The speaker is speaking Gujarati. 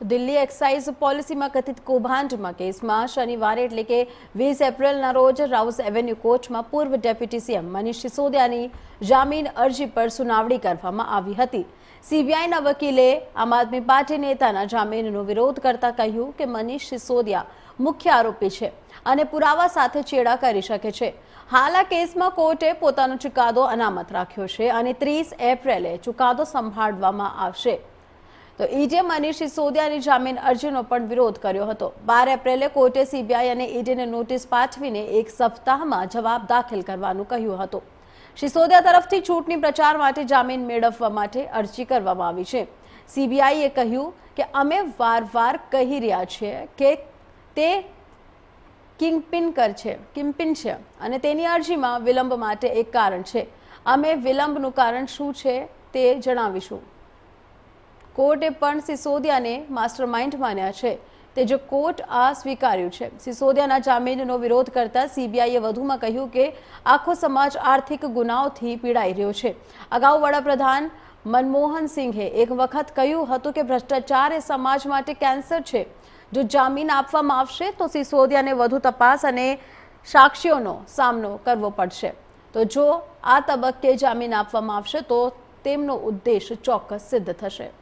દિલ્હી એક્સાઇઝ પોલિસીમાં કથિત કૌભાંડમાં કેસમાં શનિવારે એટલે કે વીસ એપ્રિલના રોજ રાઉસ એવેન્યુ કોર્ટમાં પૂર્વ ડેપ્યુટી સીએમ મનીષ સિસોદિયાની જામીન અરજી પર સુનાવણી કરવામાં આવી હતી. સીબીઆઈના વકીલે આમ આદમી પાર્ટી નેતાના જામીનનો વિરોધ કરતા કહ્યું કે મનીષ સિસોદિયા મુખ્ય આરોપી છે અને પુરાવા સાથે ચેડા કરી શકે છે. હાલ આ કેસમાં કોર્ટે પોતાનો ચુકાદો અનામત રાખ્યો છે અને ત્રીસ એપ્રિલે ચુકાદો સંભાળવામાં આવશે. તો ઈડીએ મનીષ સિસોદિયાની જામીન અરજીનો પણ વિરોધ કર્યો હતો. બાર એપ્રિલે કોર્ટે સીબીઆઈ અને ઈડીને નોટિસ પાઠવીને એક સપ્તાહમાં જવાબ દાખલ કરવાનું કહ્યું હતું. સિસોદિયા તરફથી ચૂંટણી પ્રચાર માટે જામીન મેળવવા માટે અરજી કરવામાં આવી છે. સીબીઆઈએ કહ્યું કે અમે વારવાર કહી રહ્યા છીએ કે તે કિંગપિન કર છે, કિંગપિન છે અને તેની અરજીમાં વિલંબ માટે એક કારણ છે. અમે વિલંબનું કારણ શું છે તે જણાવીશું. કોર્ટે પણ સિસોદિયાને માસ્ટર માઇન્ડ માન્યા છે. તે જો કોર્ટ આ સ્વીકાર્યું છે. સિસોદિયાના જામીનનો વિરોધ કરતા સીબીઆઈએ વધુમાં કહ્યું કે આખો સમાજ આર્થિક ગુનાઓથી પીડાઈ રહ્યો છે. અગાઉ વડાપ્રધાન મનમોહન સિંઘે એક વખત કહ્યું હતું કે ભ્રષ્ટાચાર એ સમાજ માટે કેન્સર છે. જો જામીન આપવામાં આવશે તો સિસોદિયાને વધુ તપાસ અને સાક્ષીઓનો સામનો કરવો પડશે. તો જો આ તબક્કે જામીન આપવામાં આવશે તો તેમનો ઉદ્દેશ ચોક્કસ સિદ્ધ થશે.